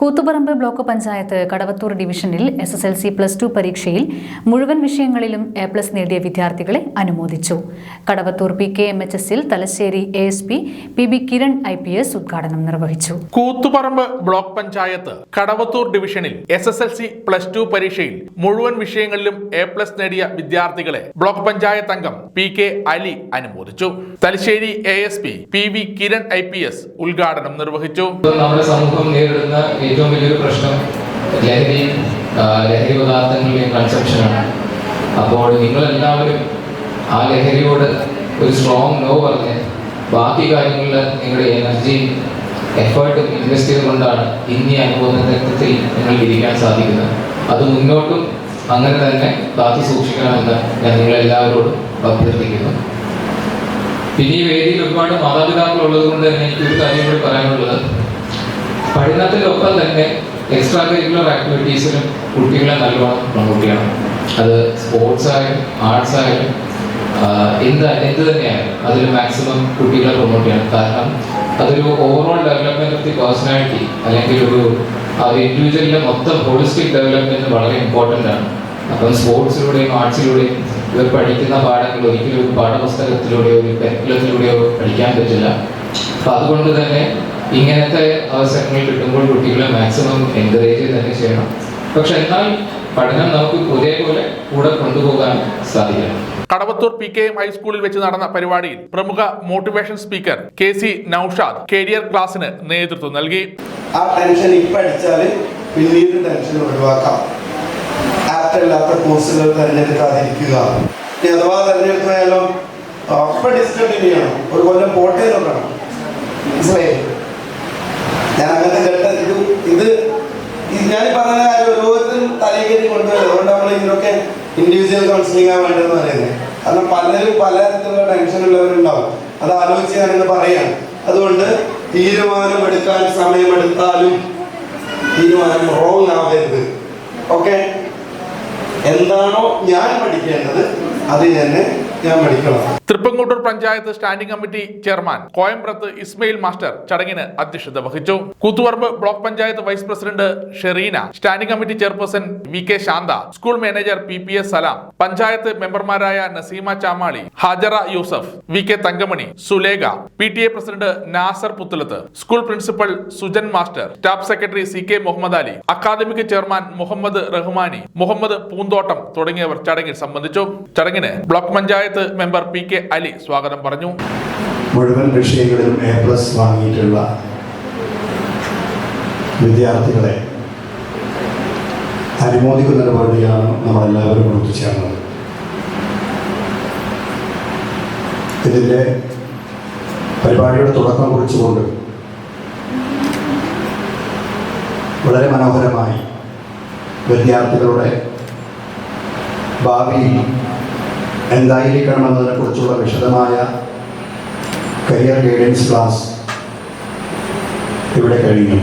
Koothuparamba block panchayat Kadavathur ഡിവിഷനിൽ S S L C plus two പരീക്ഷയിൽ മുഴുവൻ വിഷയങ്ങളിലും എ പ്ലസ് നേടിയ വിദ്യാർത്ഥികളെ അനുമോദിച്ചു. Kadavathur P K M H എസിൽ Thalassery A S P P B Kiran I P S ഉദ്ഘാടനം നിർവഹിച്ചു. കൂത്തുപറമ്പ് ബ്ലോക്ക് പഞ്ചായത്ത് കടവത്തൂർ ഡിവിഷനിൽ S S L C plus two പരീക്ഷയിൽ മുഴുവൻ വിഷയങ്ങളിലും എ പ്ലസ് നേടിയ വിദ്യാർത്ഥികളെ ബ്ലോക്ക് പഞ്ചായത്ത് അംഗം പി കെ അലി അനുമോദിച്ചു. Thalassery A S P P V Kiran I P S ഉദ്ഘാടനം നിർവഹിച്ചു. നമ്മുടെ സമൂഹം നേരിടുന്ന ഏറ്റവും വലിയൊരു പ്രശ്നം ലഹരിയും ലഹരി പദാർത്ഥങ്ങളുടെയും കൺസെപ്ഷനാണ് അപ്പോൾ നിങ്ങളെല്ലാവരും ആ ലഹരിയോട് ഒരു സ്ട്രോങ് നോ പറഞ്ഞ് ബാക്കി കാര്യങ്ങളിൽ നിങ്ങളുടെ എനർജിയും എഫേർട്ടും ഇൻവെസ്റ്റ് ചെയ്തുകൊണ്ടാണ് ഇനി അനുഭവത്തിൽ നിങ്ങൾക്ക് ഇരിക്കാൻ സാധിക്കുന്നത്. അത് മുന്നോട്ടും അങ്ങനെ തന്നെ കാത്തു സൂക്ഷിക്കണമെന്ന് ഞാൻ നിങ്ങളെല്ലാവരോടും അഭ്യർത്ഥിക്കുന്നു. പിന്നെ ഈ വേദിയിൽ ഒരുപാട് മാതാപിതാക്കൾ ഉള്ളത് കൊണ്ട് തന്നെ എനിക്ക് ഒരു കാര്യം കൂടി പറയാനുള്ളത്. പഠനത്തിനൊപ്പം തന്നെ എക്സ്ട്രാ കരിക്കുലർ ആക്ടിവിറ്റീസിലും കുട്ടികളെ നല്ലോണം പെൺകുട്ടിയാണ് അത് സ്പോർട്സ് ആയാലും ആർട്സ് ആയാലും എന്ത് എന്ത് തന്നെയായാലും അതിൽ മാക്സിമം കുട്ടികളെ പ്രൊമോട്ട് ചെയ്യണം. കാരണം അതൊരു overall development of the personality അല്ലെങ്കിൽ ഒരു ഇൻഡിവിജ്വലിന്റെ മൊത്തം ഹോളിസ്റ്റിക് ഡെവലപ്മെന്റ് വളരെ ഇമ്പോർട്ടന്റ് ആണ്. അപ്പം സ്പോർട്സിലൂടെയും ആർട്സിലൂടെയും ഇവർ പഠിക്കുന്ന പാഠങ്ങൾ ഒരിക്കലും ഒരു പാഠപുസ്തകത്തിലൂടെയോ ഒരു കരിക്കുലത്തിലൂടെയോ പഠിക്കാൻ പറ്റില്ല. അപ്പം അതുകൊണ്ട് തന്നെ ഇങ്ങനത്തെ അവസരങ്ങൾ കിട്ടുമ്പോൾ കുട്ടികളെ മാക്സിമം എൻകറേജ് തന്നെ ചെയ്യണം. പക്ഷെ എന്നാൽ പഠനം നമുക്ക് ഒരേപോലെ കൂടെ കൊണ്ടുപോകാൻ സാധിക്കണം. കടവത്തൂർ പി കെ എം ഹൈസ്കൂളിൽ വെച്ച് നടന്ന പരിപാടിയിൽ പ്രമുഖ motivation speaker K C Naushad career ക്ലാസ്സിന് നേതൃത്വം നൽകി. ആ ടെൻഷൻ ഇപ്പൊ അടിച്ചാൽ പിന്നീട് ടെൻഷൻ ഒഴിവാക്കാം. ആപ്റ്റല്ലാത്ത കോഴ്സുകൾ തിരഞ്ഞെടുക്കാതിരിക്കുക. അഥവാ തിരഞ്ഞെടുത്തായാലും അപ്പം ഡിസ്കണ്ടിന്യൂ ചെയ്യണം. ഒരു കൊല്ലം പോട്ടേ നോക്കണം. മനസ്സിലായി ഇൻഡിവിജ്വൽ കൗൺസിലിംഗ് ആണ് വേണ്ടതെന്ന് പറയുന്നത്. കാരണം പലരും പലതരത്തിലുള്ള ടെൻഷൻ ഉള്ളവരുണ്ടാവും. അത് ആലോചിച്ച് ഞാനെന്ന് പറയാം. അതുകൊണ്ട് തീരുമാനം എടുക്കാൻ സമയമെടുത്താലും തീരുമാനം റോങ് ആവരുത്. ഓക്കെ എന്താണോ ഞാൻ പഠിക്കേണ്ടത് അത് തന്നെ ഞാൻ Thrippangottur panchayat standing committee chairman Koyambrath Ismail master ചടങ്ങിന് അധ്യക്ഷത വഹിച്ചു. Koothuparamba block panchayat vice president Sherina standing committee chairperson V K Shantha school manager P P S Salam panchayat മെമ്പർമാരായ Naseema Chamali Hajara Yusuf V K Thankamani Sulekha P T A president Nasar Puthalath school principal Sujan master staff secretary C K Muhammad Ali academic chairman Muhammad Rahmani Muhammad Poonthottam തുടങ്ങിയവർ ചടങ്ങിൽ സംബന്ധിച്ചു. ചടങ്ങിന് block panchayat member P K Ali സ്വാഗതം പറഞ്ഞു. മുഴുവൻ വിഷയങ്ങളിലും A plus വാങ്ങിയിട്ടുള്ള വിദ്യാർത്ഥികളെ അനുമോദിക്കുന്ന നടപടിയാണ് നമ്മളെല്ലാവരും ഒത്തുചേർന്നത്. ഇതിന്റെ പരിപാടിയുടെ തുടക്കം കുറിച്ചുകൊണ്ട് വളരെ മനോഹരമായി വിദ്യാർത്ഥികളുടെ ഭാവിയിൽ എന്തായിരിക്കണമെന്നതിനെ കുറിച്ചുള്ള വിശദമായ കരിയർ ഗൈഡൻസ് ക്ലാസ് ഇവിടെ കഴിഞ്ഞു.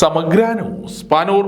സമഗ്ര ന്യൂസ്. പാനൂർ.